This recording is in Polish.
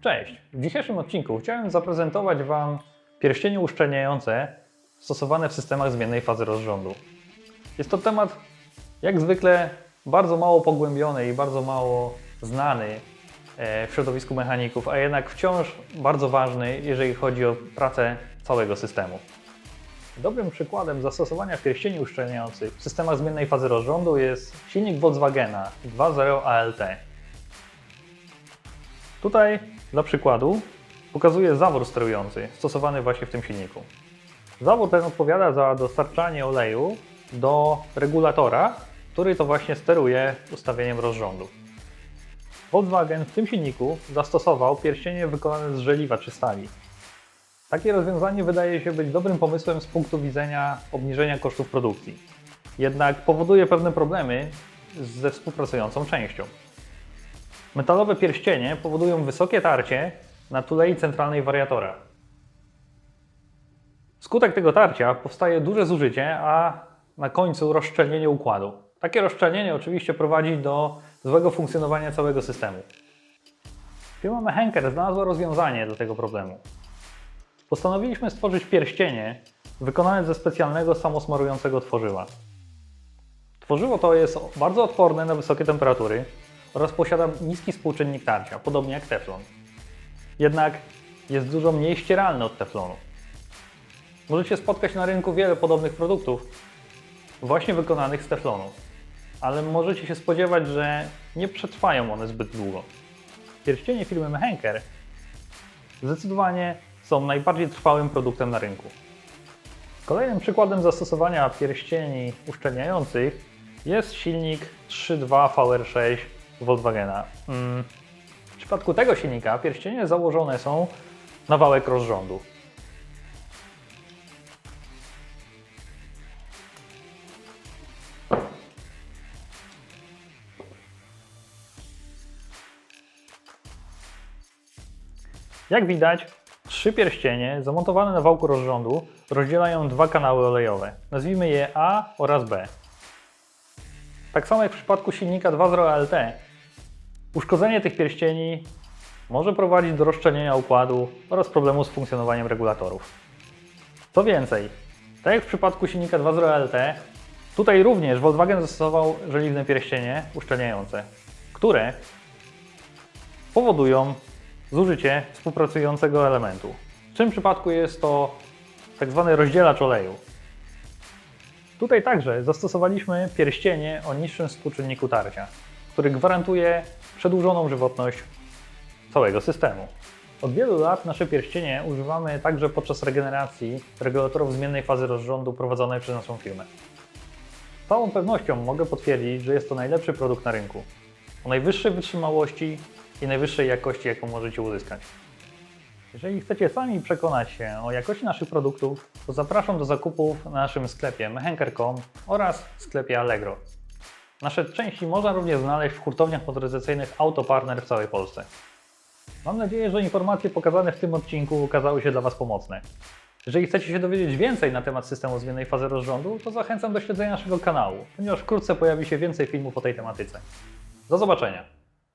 Cześć! W dzisiejszym odcinku chciałem zaprezentować Wam pierścienie uszczelniające stosowane w systemach zmiennej fazy rozrządu. Jest to temat jak zwykle bardzo mało pogłębiony i bardzo mało znany e, w środowisku mechaników, a jednak wciąż bardzo ważny, jeżeli chodzi o pracę całego systemu. Dobrym przykładem zastosowania pierścieni uszczelniających w systemach zmiennej fazy rozrządu jest silnik Volkswagena 2.0 ALT. Tutaj dla przykładu pokazuję zawór sterujący stosowany właśnie w tym silniku. Zawór ten odpowiada za dostarczanie oleju do regulatora, który to właśnie steruje ustawieniem rozrządu. Volkswagen w tym silniku zastosował pierścienie wykonane z żeliwa czy stali. Takie rozwiązanie wydaje się być dobrym pomysłem z punktu widzenia obniżenia kosztów produkcji. Jednak powoduje pewne problemy ze współpracującą częścią. Metalowe pierścienie powodują wysokie tarcie na tulei centralnej wariatora. Wskutek tego tarcia powstaje duże zużycie, a na końcu rozszczelnienie układu. Takie rozszczelnienie oczywiście prowadzi do złego funkcjonowania całego systemu. Firma Mehenker znalazła rozwiązanie dla tego problemu. Postanowiliśmy stworzyć pierścienie wykonane ze specjalnego samosmarującego tworzywa. Tworzywo to jest bardzo odporne na wysokie temperatury oraz posiada niski współczynnik tarcia, podobnie jak teflon. Jednak jest dużo mniej ścieralne od teflonu. Możecie spotkać na rynku wiele podobnych produktów, właśnie wykonanych z teflonu, ale możecie się spodziewać, że nie przetrwają one zbyt długo. Pierścienie firmy Mehenker zdecydowanie są najbardziej trwałym produktem na rynku. Kolejnym przykładem zastosowania pierścieni uszczelniających jest silnik 3.2 VR6 Volkswagena. Mm, W przypadku tego silnika pierścienie założone są na wałek rozrządu. Jak widać, trzy pierścienie zamontowane na wałku rozrządu rozdzielają dwa kanały olejowe. Nazwijmy je A oraz B. Tak samo jak w przypadku silnika 2.0 LT, uszkodzenie tych pierścieni może prowadzić do rozszczelnienia układu oraz problemu z funkcjonowaniem regulatorów. Co więcej, tak jak w przypadku silnika 2.0 LT, tutaj również Volkswagen zastosował żeliwne pierścienie uszczelniające, które powodują zużycie współpracującego elementu. W tym przypadku jest to tak zwany rozdzielacz oleju. Tutaj także zastosowaliśmy pierścienie o niższym współczynniku tarcia, który gwarantuje przedłużoną żywotność całego systemu. Od wielu lat nasze pierścienie używamy także podczas regeneracji regulatorów zmiennej fazy rozrządu prowadzonej przez naszą firmę. Z całą pewnością mogę potwierdzić, że jest to najlepszy produkt na rynku. O najwyższej wytrzymałości i najwyższej jakości, jaką możecie uzyskać. Jeżeli chcecie sami przekonać się o jakości naszych produktów, to zapraszam do zakupów na naszym sklepie mehenker.com oraz sklepie Allegro. Nasze części można również znaleźć w hurtowniach motoryzacyjnych Autopartner w całej Polsce. Mam nadzieję, że informacje pokazane w tym odcinku okazały się dla Was pomocne. Jeżeli chcecie się dowiedzieć więcej na temat systemu zmiennej fazy rozrządu, to zachęcam do śledzenia naszego kanału, ponieważ wkrótce pojawi się więcej filmów o tej tematyce. Do zobaczenia!